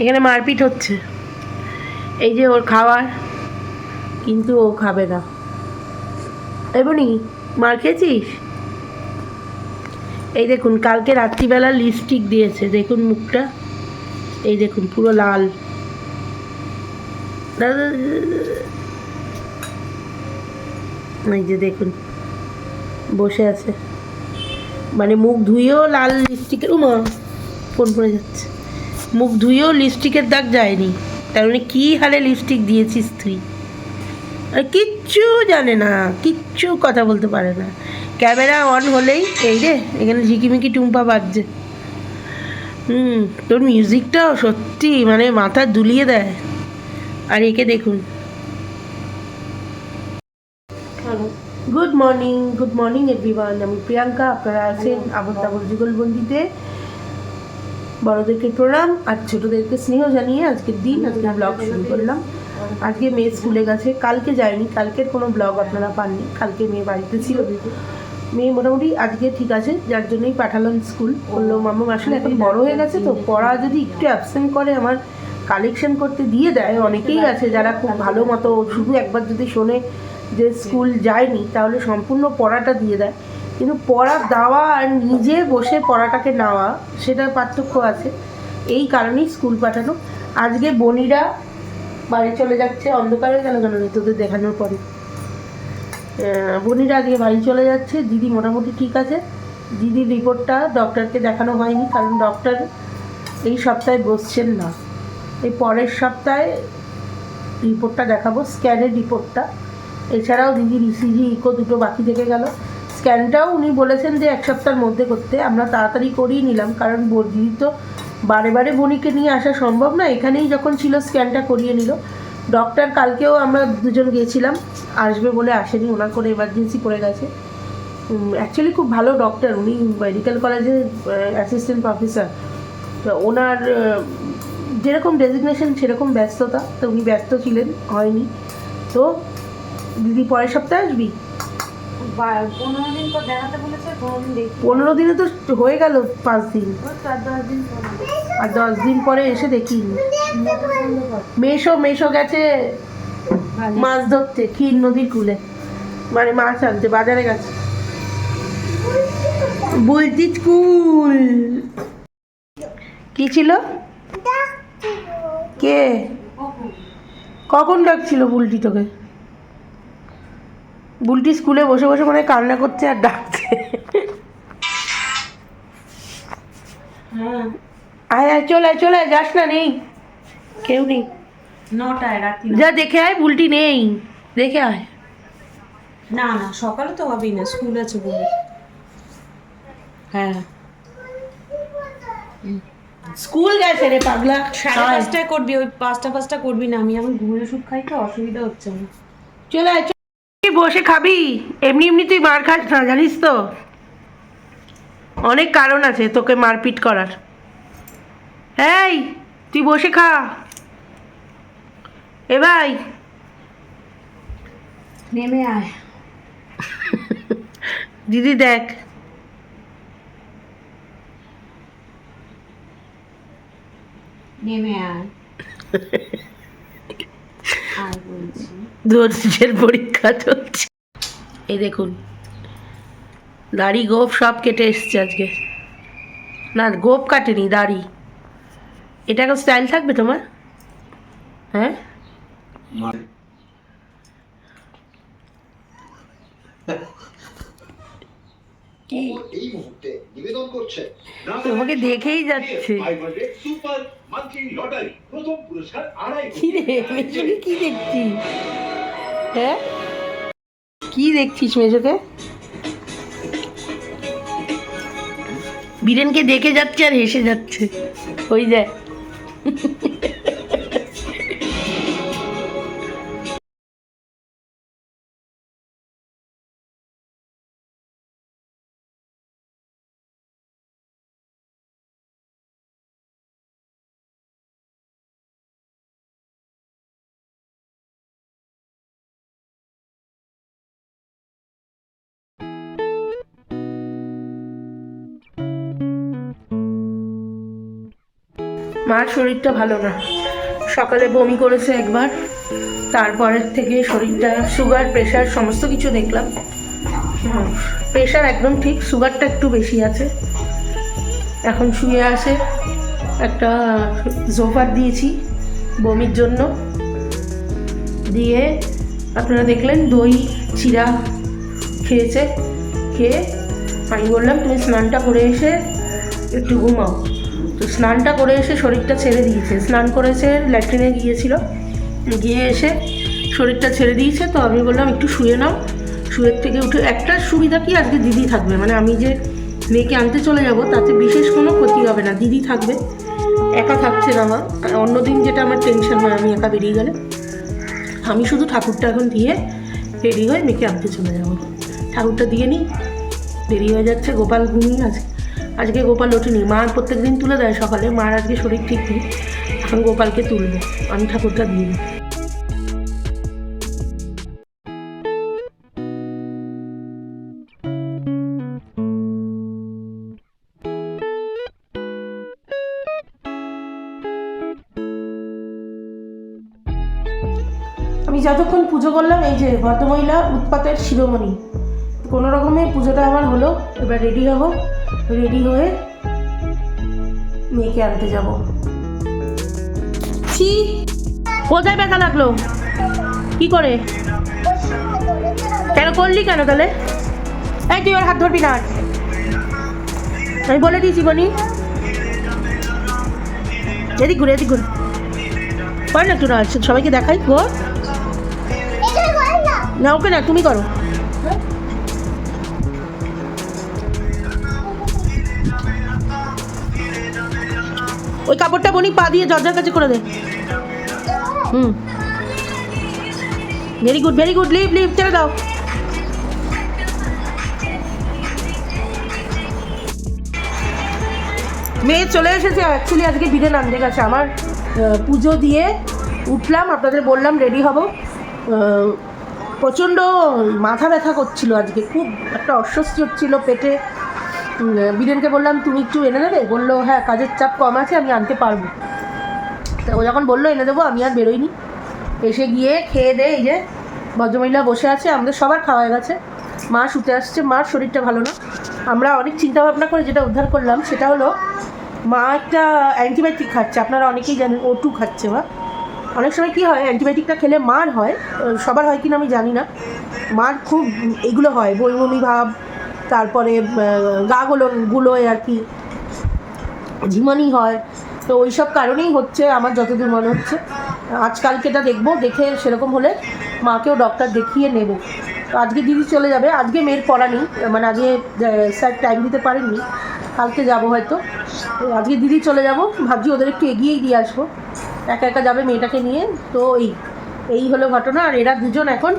এখানে মারপিট হচ্ছে। এই যে ওর খাবার, কিন্তু ও খাবে না। এবনি মার খেয়েছিস? এই দেখুন, কালকে রাত্রিবেলা লিপস্টিক দিয়েছে। দেখুন মুখটা। এই দেখুন, পুরো লাল। এই যে দেখুন, বসে আছে। মানে মুখ ধুয়েও লাল লিপস্টিকের উমা, ফোন পড়ে যাচ্ছে। মুখ ধুয়েও লিপস্টিকের দাগ যায়নি। তার মানে কী হারে লিপস্টিক দিয়েছিস তুই আর কিচ্ছু জানে না কিচ্ছু কথা বলতে পারে না। ক্যামেরা অন হলেই এই রে এখানে ঝিকিমিকি টুম্পা বাজছে। হুম তোর মিউজিকটাও সত্যি মানে মাথা দুলিয়ে দেয়। আর একে দেখুন। Good morning good morning everyone আমি প্রিয়াঙ্কা আপনারা আছেন আবল তাবল যুগলবন্দিতে। বড়দেরকে প্রণাম আর ছোটদেরকে স্নেহ জানিয়ে আজকের দিন আজকে ব্লগ শুরু করলাম। আজকে মেয়ে স্কুলে গেছে, কালকে যায়নি, কালকের কোনো ব্লগ আপনারা পাননি, কালকে মেয়ে বাড়িতে ছিল। মেয়ে মোটামুটি আজকে ঠিক আছে, যার জন্যই পাঠালাম স্কুল। বলল মাম্মা আসলে এখন বড় হয়ে গেছে তো, পড়া যদি একটু অ্যাবসেন্ট করে, আমার কালেকশন করতে দিয়ে দেয়। অনেকেই আছে যারা খুব ভালো মতো শুধু একবার যদি শোনে যে স্কুল যায়নি, তাহলে সম্পূর্ণ পড়াটা দিয়ে দেয়। কিন্তু পড়া দেওয়া আর নিজে বসে পড়াটাকে নেওয়া সেটার পার্থক্য আছে এই কারণেই স্কুল পাঠানো আজকে বনিরা বাড়ি চলে যাচ্ছে অন্ধকারে কেন রে তোদের দেখানোর পরে বনিরা আজকে বাড়ি চলে যাচ্ছে দিদি মোটামুটি ঠিক আছে দিদির রিপোর্টটা ডক্টরকে দেখানো হয়নি কারণ ডক্টর এই সপ্তাহে বসছেন না এই পরের সপ্তাহে রিপোর্টটা দেখাবো স্ক্যানের রিপোর্টটা এছাড়াও দিদির ইসিজি ইকো দুটো বাকি থেকে গেল স্ক্যানটাও উনি বলেছেন যে এক সপ্তাহের মধ্যে করতে। আমরা তাড়াতাড়ি করিয়ে নিলাম, কারণ দিদি তো বারে বারে বনিকে নিয়ে আসা সম্ভব না, এখানেই যখন ছিল স্ক্যানটা করিয়ে নিল। ডক্টর কালকেও আমরা দুজন গিয়েছিলাম, আসবে বলে আসেনি, ওনার করে এমার্জেন্সি পড়ে গেছে। অ্যাকচুয়ালি খুব ভালো ডক্টর উনি মেডিকেল কলেজের অ্যাসিস্ট্যান্ট প্রফেসর তো ওনার যেরকম ডেজিগনেশন সেরকম ব্যস্ততা, তো উনি ব্যস্ত ছিলেন, হয়নি। তো দিদি পরের সপ্তাহে আসবি? পনেরো দিন পর দেখাতে বলেছে পনেরো দিন পনেরো দিনে তো হয়ে গেল পাঁচ দিন। চার দিন আর দশ দিন পরে এসে দেখি মেশো মেশো গেছে মাছ ধরতে ক্ষীর নদীর কূলে। মানে মাছ আনতে বাজারে গেছে। বুলটি স্কুল কি ছিল? কে? কখন ডাকছিল বুলটি তোকে? বুলটি স্কুলে বসে বসে মনে কান্না করছে আর ডাকছে। আয় আয় চলে চলে আয় যাস না নেই। কেউ নেই। নটায় রাত্রি যা দেখে আয় বুলটি নেই। দেখে আয়। না না সকালে তো হবেই না স্কুল আছে বলে। হ্যাঁ। স্কুল গেছে রে পাগলা। সাড়ে পাঁচটায় করবি ওই পাঁচটা পাঁচটা করবি না আমি এখন ঘুমের ওষুধ খাই তো অসুবিধা হচ্ছে না। চলে আয় বসে খাবি? এমনি এমনি তুই মার খাস না জানিস তো। অনেক কারণ আছে তোকে মারপিট করার। এই তুই বসে খা। এ ভাই। নেমে আয়। দিদি দেখ। নেমে আয়। আর বলছি। ধৈর্যের পরীক্ষা চলছে। এই দেখুন, দাড়ি গোপ সব কেটে এসছে আজকে। না, গোপ কাটেনি, দাড়ি। এটা এখন স্টাইল থাকবে তোমার? হ্যাঁ? কি? এই মুহূর্তে নিবেদন করছে তোমাকে দেখেই যাচ্ছে। সুপার মান্থলি লটারি প্রথম পুরস্কার আড়াই কি রে মেজোকে কি দেখছি হ্যাঁ? কি দেখছিস মেজোকে বীরেনকে দেখে যাচ্ছে আর হেসে যাচ্ছে। ওই দেখ। মার শরীরটা ভালো না। সকালে বমি করেছে একবার, তারপরের থেকে শরীরটা সুগার প্রেশার সমস্ত কিছু দেখলাম। প্রেশার একদম ঠিক সুগারটা একটু বেশি আছে। এখন শুয়ে আসে একটা জোফার দিয়েছি বমির জন্য। দিয়ে আপনারা দেখলেন দই, চিরা খেয়েছে। খেয়ে আমি বললাম, তুমি স্নানটা করে এসে একটু ঘুমাও। তো স্নানটা করে এসে শরীরটা ছেড়ে দিয়েছে। স্নান করেছে ল্যাট্রিনে গিয়েছিল। গিয়ে এসে শরীরটা ছেড়ে দিয়েছে। তো আমি বললাম, একটু শুয়ে নাও। শুয়ের থেকে উঠে, একটা সুবিধা কি, আজকে দিদি থাকবে। মানে আমি যে মেয়েকে আনতে চলে যাব, তাতে বিশেষ কোনো ক্ষতি হবে না। দিদি থাকবে, একা থাকছে না আমার অন্যদিন যেটা আমার টেনশন হয়, আমি একা বেরিয়ে গেলে। আমি শুধু ঠাকুরটা এখন দিয়ে রেডি হয়ে মেয়েকে আনতে চলে যাব। ঠাকুরটা দিয়ে নিই, দেরি হয়ে যাচ্ছে। গোপাল ঘুমিয়ে আছে। আজকে গোপাল ওঠেনি। মা প্রত্যেক দিন তুলে দেয় সকালে। মার আজকে শরীর ঠিক নেই। এখন গোপালকে তুলবো। আমি ঠাকুরটা দিই। আমি যতক্ষণ পুজো করলাম, এই যে ভদ্রমহিলা উৎপাতের শিরোমণি। কোনো রকমে পুজোটা আমার হলো। এবার রেডি হব। রেডি হয়ে মেয়েকে আনতে যাব। ছি! কোথায় ব্যথা লাগল? কি করে? কেন করলি কেন তাহলে? এই তুই ওর হাত ধরবি না। আমি বলে দিয়েছি বনি। এদিক ঘুরে এদিক ঘুরে। কর না একটু না সবাইকে দেখাই। গো না ওকে না তুমি করো। ওই কাপড়টা বনি, পা দিয়ে দরজার কাছে করে দে। হুম। Very good very good leave leave ছেড়ে দাও। মেয়ে চলে এসেছে অ্যাকচুয়ালি আজকে বিদেন আনতে গেছে। আমার পুজো দিয়ে উঠলাম, আপনাদের বললাম রেডি হব। প্রচণ্ড মাথা ব্যথা করছিল আজকে, খুব একটা অস্বস্তি হচ্ছিল পেটে। বীরেনকে বললাম, তুমি একটু এনে দেবে? বলল হ্যাঁ কাজের চাপ কম আছে, আমি আনতে পারব। তা ও যখন বলল, এনে দেবো, আমি আর বেরোইনি। এসে গিয়ে খেয়ে দে এই যে ভদ্রমহিলা বসে আছে, আমাদের সবার খাওয়া গেছে। মা শুতে আসছে, মার শরীরটা ভালো না। আমরা অনেক চিন্তা ভাবনা করে যেটা উদ্ধার করলাম, সেটা হলো, মা একটা অ্যান্টিবায়োটিক খাচ্ছে, আপনারা অনেকেই জানেন ও টু খাচ্ছে মা। অনেক সময় কী হয়, অ্যান্টিবায়োটিকটা খেলে মার হয় সবার হয় কিনা আমি জানি না। মার খুব, এগুলো হয়, বমি, ভাব তারপরে গা গুলো গুলোয় আর কি ঝিমানি হয়। তো ওই সব কারণেই হচ্ছে আমার যতদূর মনে হচ্ছে। আজকালকেটা দেখব দেখে সেরকম হলে মাকেও ডক্টর দেখিয়ে নেব। তো আজকে দিদি চলে যাবে আজকে মেয়ের পড়া নেই মানে আজকে স্যার টাইম দিতে পারেননি কালকে যাব হয়তো। আজকে দিদি চলে যাব ভাবছি ওদের একটু এগিয়েই দিয়ে আসব। একা একা যাবে মেয়েটাকে নিয়ে তো এই এই হলো ঘটনা। আর এরা দুজন এখন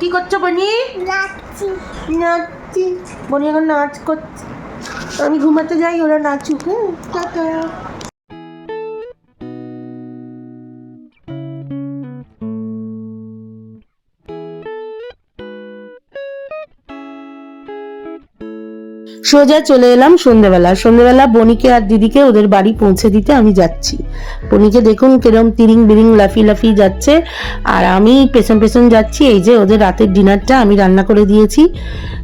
কি করছ বনি? নাচছি। নাচছি বোন এখন নাচ করছে। আমি ঘুমাতে যাই ওরা নাচুক। হ্যাঁ টাটা। সোজা চলে এলাম সন্ধেবেলা। সন্ধেবেলা বনিকে আর দিদিকে ওদের বাড়ি পৌঁছে দিতে আমি যাচ্ছি। বনিকে দেখুন কিরম তিরিং বিরিং লাফি লাফি যাচ্ছে। আর আমি পেছন পেছন যাচ্ছি, এই যে ওদের রাতের ডিনারটা আমি রান্না করে দিয়েছি,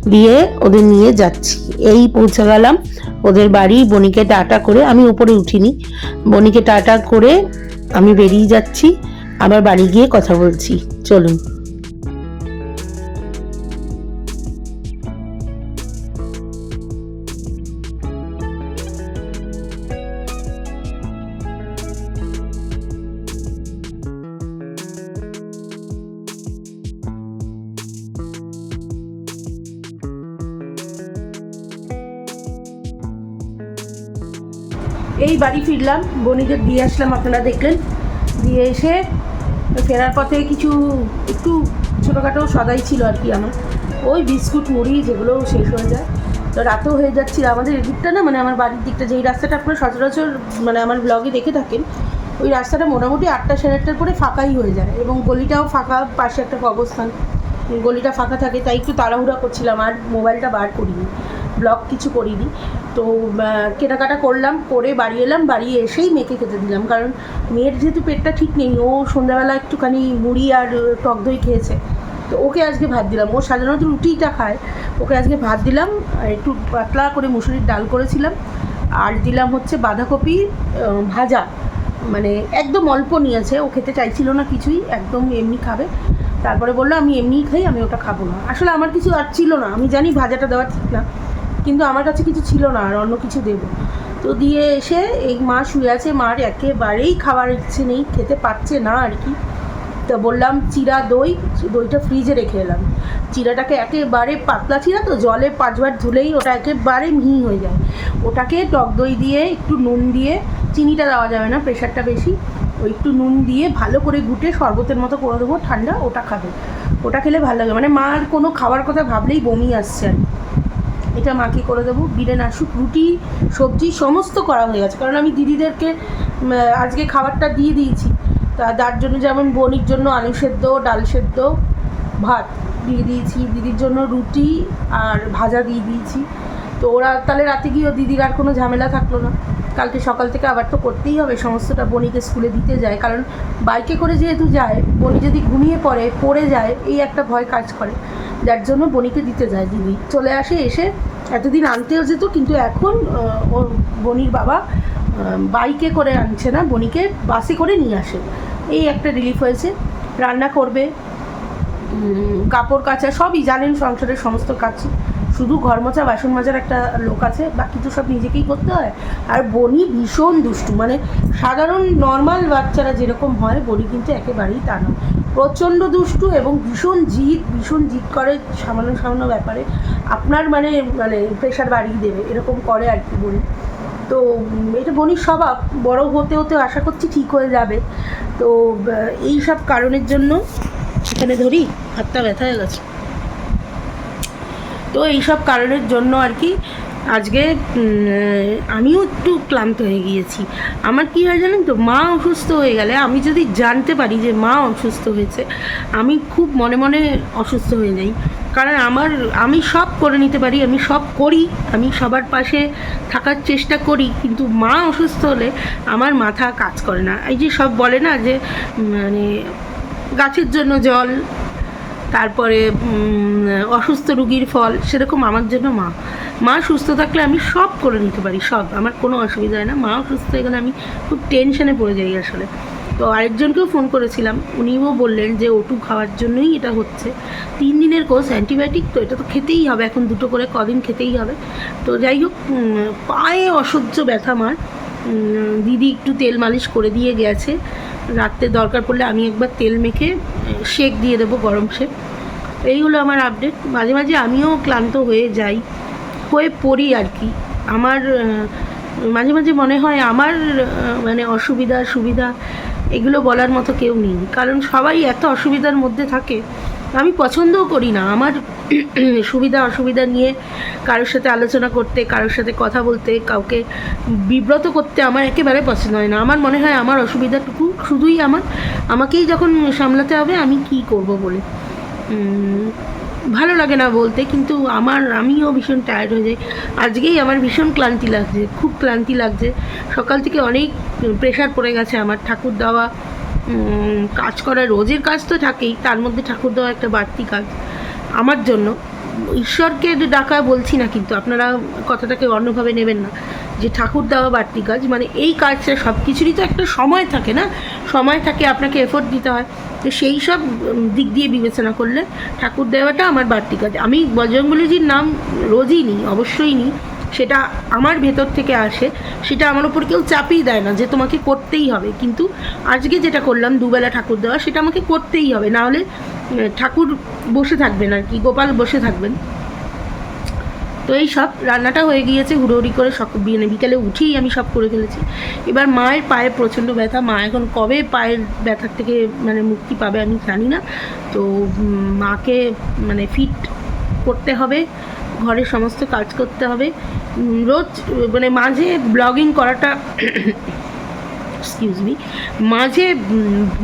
দিয়ে ওদের নিয়ে যাচ্ছি। এই পৌঁছে গেলাম। ওদের বাড়ি বনিকে টাটা করে আমি উপরে উঠিনি। বনিকে টাটা করে আমি বেরিয়ে যাচ্ছি। আবার বাড়ি গিয়ে কথা বলছি। চলুন। বাড়ি বনিদের দিয়ে আসলাম, আপনারা দেখলেন। দিয়ে এসে ফেরার পথে কিছু, একটু ছোটোখাটো সদাই ছিল আর কি আমার। ওই বিস্কুট, মুড়ি যেগুলো শেষ হয়ে যায়। তো রাতেও হয়ে যাচ্ছিল আমাদের এদিকটা না মানে আমার বাড়ির দিকটা, যেই রাস্তাটা আপনারা সচরাচর মানে আমার ব্লগে দেখে থাকেন, ওই রাস্তাটা মোটামুটি আটটা সাড়ে আটটার পরে ফাঁকাই হয়ে যায়। এবং গলিটাও ফাঁকা, পাশে একটা অবস্থান গলিটা ফাঁকা থাকে, তাই একটু তাড়াহুড়া করছিলাম, আর মোবাইলটা বার করিনি। ব্লগ কিছু করিনি। তো কেনাকাটা করলাম, করে বাড়ি এলাম, বাড়ি এসেই মেয়েকে খেতে দিলাম। কারণ মেয়ের যেহেতু পেটটা ঠিক নেই, ও সন্ধ্যাবেলা একটুখানি মুড়ি আর টক দই খেয়েছে। তো ওকে আজকে ভাত দিলাম। ও সাধারণত রুটিটা খায়। ওকে আজকে ভাত দিলাম একটু পাতলা করে মুসুরির ডাল করেছিলাম। আর দিলাম হচ্ছে বাঁধাকপি ভাজা। মানে একদম অল্প নিয়েছে, ও খেতে চাইছিল না কিছুই, একদম এমনি খাবে। তারপরে বলল, আমি এমনিই খাই, আমি ওটা খাব না। আসলে আমার কিছু আর ছিল না। আমি জানি ভাজাটা দেওয়া ঠিক না। কিন্তু আমার কাছে কিছু ছিল না আর অন্য কিছু দেবো। তো দিয়ে এসে এই মা শুয়ে আছে, মার একেবারেই খাবার ইচ্ছে নেই, খেতে পাচ্ছে না আর কি। তো বললাম, চিরা দই। দইটা ফ্রিজে রেখে এলাম। চিরাটাকে একেবারে পাতলা চিরা তো, জলে পাঁচবার ধুলেই ওটা একেবারে মিহি হয়ে যায়। ওটাকে টক দই দিয়ে, একটু নুন দিয়ে, চিনিটা দেওয়া যাবে না প্রেশারটা বেশি। ওই একটু নুন দিয়ে ভালো করে ঘুটে শরবতের মতো করে দেবো, ঠান্ডা, ওটা খাবে। ওটা খেলে ভালো লাগে। মানে মার কোনো খাওয়ার কথা ভাবলেই বমি আসছে আর। এটা মাকে করে দেবো? বিরেন আসুক রুটি, সবজি, সমস্ত করা হয়ে গেছে। কারণ আমি দিদিদেরকে আজকে খাবারটা দিয়ে দিয়েছি। তা তার জন্য যেমন বনির জন্য আলু সেদ্ধ, ডাল সেদ্ধ, ভাত দিয়ে দিয়েছি। দিদির জন্য রুটি আর ভাজা দিয়ে দিয়েছি। তো ওরা তাহলে রাতে গিয়েও দিদির আর কোনো ঝামেলা থাকল না। কালকে সকাল থেকে আবার তো করতেই হবে। সমস্তটা বনিকে স্কুলে দিতে যায়। কারণ বাইকে করে যেহেতু যায় বনি যদি ঘুমিয়ে পড়ে পড়ে যায়, এই একটা ভয় কাজ করে। যার জন্য বনিকে দিতে যায় দিদি। চলে আসে, এসে এতদিন আনতেও যেত কিন্তু এখন ওর বনির বাবা বাইকে করে আনছে না, বনিকে বাসে করে নিয়ে আসে। এই একটা রিলিফ হয়েছে। রান্না করবে কাপড় কাচা, সবই জানেন সংসারের সমস্ত কাজ। শুধু ঘর মোছা বাসন মাজার একটা লোক আছে, বাকি তো সব নিজেকেই করতে হয়। আর বনি ভীষণ দুষ্টু মানে সাধারণ নর্মাল বাচ্চারা যেরকম হয়, বনি কিন্তু একেবারেই তা নয়। প্রচণ্ড দুষ্টু এবং ভীষণ জিদ ভীষণ জিদ করে সামান্য সামান্য ব্যাপারে। আপনার মানে মানে প্রেশার বাড়িয়ে দেবে, এরকম করে আর কি বলি তো এটা বনির স্বভাব, বড় হতে হতে আশা করছি ঠিক হয়ে যাবে। তো এই সব কারণের জন্য এখানে ধরি, হাতটা ব্যথা হয়ে গেছে। তো এইসব কারণের জন্য আর কি আজকে আমিও একটু ক্লান্ত হয়ে গিয়েছি। আমার কি হয় জানেন তো, মা অসুস্থ হয়ে গেলে আমি যদি জানতে পারি যে মা অসুস্থ হয়েছে, আমি খুব মনে মনে অসুস্থ হয়ে যাই। কারণ আমার, আমি সব করে নিতে পারি, আমি সব করি, আমি সবার পাশে থাকার চেষ্টা করি, কিন্তু মা অসুস্থ হলে আমার মাথা কাজ করে না। এই যে সব বলে না যে মানে গাছের জন্য জল তারপরে অসুস্থ রুগীর ফল, সেরকম আমার জন্য মা। মা সুস্থ থাকলে আমি সব করে নিতে পারি, সব। আমার কোনো অসুবিধা হয় না। মা অসুস্থ হয়ে গেলে আমি খুব টেনশনে পড়ে যাই আসলে। তো আরেকজনকেও ফোন করেছিলাম, উনিও বললেন যে, ওটু খাওয়ার জন্যই এটা হচ্ছে। তিন দিনের কোর্স অ্যান্টিবায়োটিক তো এটা তো খেতেই হবে, এখন দুটো করে কদিন খেতেই হবে। তো যাই হোক পায়ে অসহ্য ব্যথা আমার দিদি একটু তেল মালিশ করে দিয়ে গেছে। রাত্রে দরকার পড়লে আমি একবার তেল মেখে শেক দিয়ে দেবো গরম শেক এই হলো আমার আপডেট মাঝে মাঝে আমিও ক্লান্ত হয়ে যাই, হয়ে পড়ি আর কি। আমার মাঝে মাঝে মনে হয় আমার মানে অসুবিধা, সুবিধা, এগুলো বলার মতো কেউ নেই। কারণ সবাই এত অসুবিধার মধ্যে থাকে, আমি পছন্দও করি না। আমার সুবিধা অসুবিধা নিয়ে কারোর সাথে আলোচনা করতে, কারোর সাথে কথা বলতে, কাউকে বিব্রত করতে আমার একেবারে পছন্দ হয় না। আমার মনে হয় আমার অসুবিধাটুকু শুধুই আমার, আমাকেই যখন সামলাতে হবে আমি কি করব বলে। ভালো লাগে না বলতে, কিন্তু আমার, আমিও ভীষণ টায়ার্ড হয়ে যাই। আজকেই আমার ভীষণ ক্লান্তি লাগছে, খুব ক্লান্তি লাগছে। সকাল থেকে অনেক প্রেশার পড়ে গেছে আমার, ঠাকুর দেওয়া কাজ করা, রোজের কাজ তো থাকেই, তার মধ্যে ঠাকুর দেওয়া একটা বাড়তি কাজ। আমার জন্য, ঈশ্বরকে ডাকা বলছি না কিন্তু আপনারা কথাটাকে অন্যভাবে নেবেন না, যে ঠাকুর দেওয়া বাড়তি কাজ মানে এই কাজটা সব কিছুরই তো একটা সময় থাকে না? সময় থাকে আপনাকে এফোর্ট দিতে হয়। তো সেই সব দিক দিয়ে বিবেচনা করলে ঠাকুর দেওয়াটা আমার বাড়তি কাজ। আমি বজরঙ্গলিজির নাম রোজই নিই, অবশ্যই নিই। সেটা আমার ভেতর থেকে আসে, সেটা আমার উপর কেউ চাপিয়ে দেয় না যে তোমাকে করতেই হবে। কিন্তু আজকে যেটা করলাম, দুবেলা ঠাকুর দেওয়া, সেটা আমাকে করতেই হবে। না হলে ঠাকুর বসে থাকবেন আর কি, গোপাল বসে থাকবেন। তো এই সব রান্নাটা হয়ে গিয়েছে, হুড়োহুড়ি করে সক বিয়ে- বিকেলে উঠেই আমি সব করে ফেলেছি। এবার মায়ের পায়ে প্রচণ্ড ব্যথা, মা এখন কবে পায়ের ব্যথার থেকে মানে মুক্তি পাবে আমি জানি না। তো মাকে মানে ফিট করতে হবে, ঘরের সমস্ত কাজ করতে হবে। রোজ মানে মাঝে ব্লগিং করাটা এক্সকিউজ মি মাঝে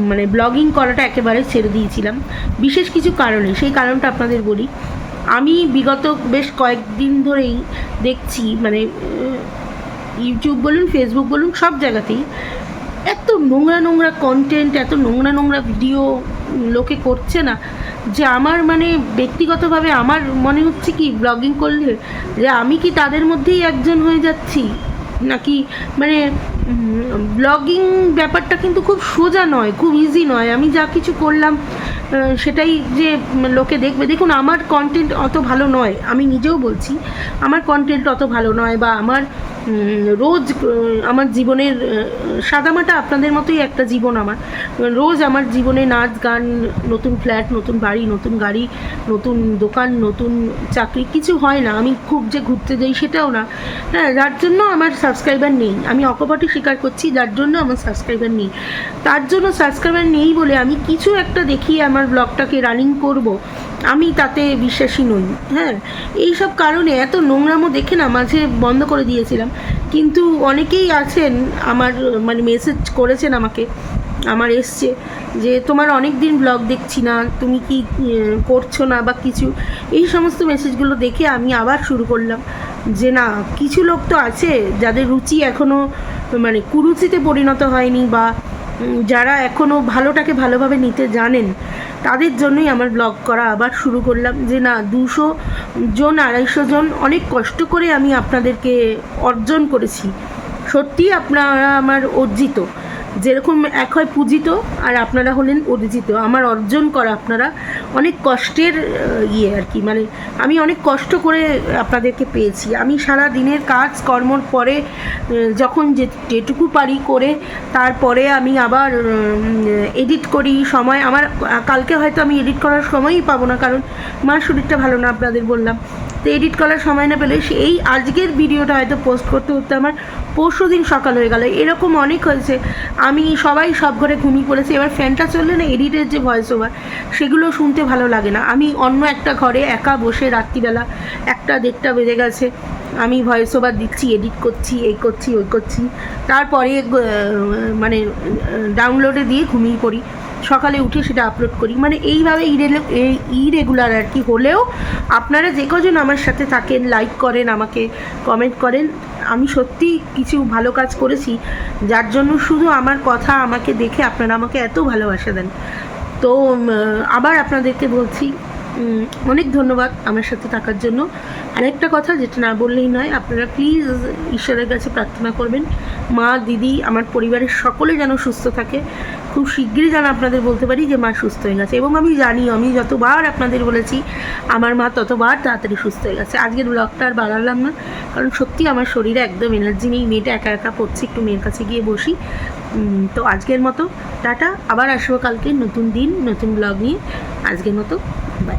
মানে ব্লগিং করাটা একেবারে ছেড়ে দিয়েছিলাম। বিশেষ কিছু কারণে সেই কারণটা আপনাদের বলি। আমি বিগত বেশ কয়েকদিন ধরেই দেখছি মানে ইউটিউব বলুন ফেসবুক বলুন, সব জায়গাতেই এত নোংরা নোংরা কন্টেন্ট এত নোংরা নোংরা ভিডিও লোকে করছে না, যে আমার মানে ব্যক্তিগতভাবে আমার মনে হচ্ছে কি ব্লগিং করলে যে আমি কি তাদের মধ্যেই একজন হয়ে যাচ্ছি? নাকি মানে ব্লগিং ব্যাপারটা কিন্তু খুব সোজা নয় খুব ইজি নয়। আমি যা কিছু করলাম সেটাই যে লোকে দেখবে। দেখুন, আমার কন্টেন্ট অত ভালো নয়, আমি নিজেও বলছি, আমার কন্টেন্ট অত ভালো নয় বা আমার রোজ আমার জীবনের সাদামাটা আপনাদের মতোই একটা জীবন আমার। রোজ আমার জীবনে নাচ, গান, নতুন ফ্ল্যাট নতুন বাড়ি, নতুন গাড়ি, নতুন দোকান, নতুন চাকরি, কিছু হয় না। আমি খুব যে ঘুরতে যাই সেটাও না। হ্যাঁ যার জন্য আমার সাবস্ক্রাইবার নেই। আমি অকপটে স্বীকার করছি, যার জন্য আমার সাবস্ক্রাইবার নেই। তার জন্য সাবস্ক্রাইবার নেই বলে আমি কিছু একটা দেখি আমার ব্লগটাকে রানিং করব, আমি তাতে বিশ্বাসী নই। হ্যাঁ এই সব কারণে এত নোংরামো দেখে না মাঝে বন্ধ করে দিয়েছিলাম। কিন্তু অনেকেই আছেন, আমার মানে মেসেজ করেছেন আমাকে, আমার এসছে, যে তোমার অনেক দিন ব্লগ দেখছি না, তুমি কি করছ না বা কিছু? এই সমস্ত মেসেজগুলো দেখে আমি আবার শুরু করলাম, যে না, কিছু লোক তো আছে যাদের রুচি এখনও মানে কুরুচিতে পরিণত হয়নি বা যারা এখনও ভালোটাকে ভালোভাবে নিতে জানেন তাদের জন্যই আমার ব্লগ করা আবার শুরু করলাম যে না, দুশো জন, আড়াইশো জন অনেক কষ্ট করে আমি আপনাদেরকে অর্জন করেছি। সত্যি আপনারা আমার অর্জিত। যেরকম এক হয় পূজিত আর আপনারা হলেন অর্জিত। আমার অর্জন করা আপনারা অনেক কষ্টের ইয়ে আর কি। মানে আমি অনেক কষ্ট করে আপনাদেরকে পেয়েছি। আমি সারা দিনের কাজ কর্মর পরে যখন যে যেটুকু পারি করে, তারপরে আমি আবার এডিট করি সময়। আমার, কালকে হয়তো আমি এডিট করার সময়ই পাবো না, কারণ মার শরীরটা ভালো না, আপনাদের বললাম। তো এডিট করার সময় না পেলে এই আজকের ভিডিওটা হয়তো পোস্ট করতে করতে আমার পরশু দিন সকাল হয়ে গেল। এরকম অনেক হয়েছে। আমি সবাই সব ঘরে ঘুমিয়ে পড়েছি। এবার ফ্যানটা চললে না এডিটের যে ভয়েস ওভার সেগুলো শুনতে ভালো লাগে না। আমি অন্য একটা ঘরে একা বসে রাত্রিবেলা একটা দেড়টা বেজে গেছে। আমি ভয়েস ওভার দিচ্ছি এডিট করছি, এই করছি, ওই করছি। তারপরে মানে ডাউনলোডে দিয়ে ঘুমিয়ে পড়ি। সকালে উঠে সেটা আপলোড করি। মানে এইভাবে এই ইরেগুলার আর কি হলেও আপনারা যে কজন আমার সাথে থাকেন লাইক করেন, আমাকে কমেন্ট করেন, আমি সত্যি কিছু ভালো কাজ করেছি। যার জন্য শুধু আমার কথা আমাকে দেখে আপনারা আমাকে এত ভালোবাসা দেন। তো আবার আপনাদেরকে বলছি অনেক ধন্যবাদ আমার সাথে থাকার জন্য। আরেকটা কথা যেটা না বললেই নয়, আপনারা প্লিজ ঈশ্বরের কাছে প্রার্থনা করবেন। মা, দিদি, আমার পরিবারের সকলে যেন সুস্থ থাকে। খুব শীঘ্রই যেন আপনাদের বলতে পারি যে মা সুস্থ হয়ে গেছে। এবং আমি জানি, আমি যতবার আপনাদের বলেছি, আমার মা ততবার তাড়াতাড়ি সুস্থ হয়ে গেছে। আজকের ব্লগটা আর বাড়ালাম না, কারণ সত্যি আমার শরীরে একদম এনার্জি নেই, মেয়েটা একা একা পড়ছি, একটু মেয়ের কাছে গিয়ে বসি। তো আজকের মতো, টাটা। আবার আসব কালকে নতুন দিন, নতুন ব্লগ নিয়ে। আজকের মতো বাই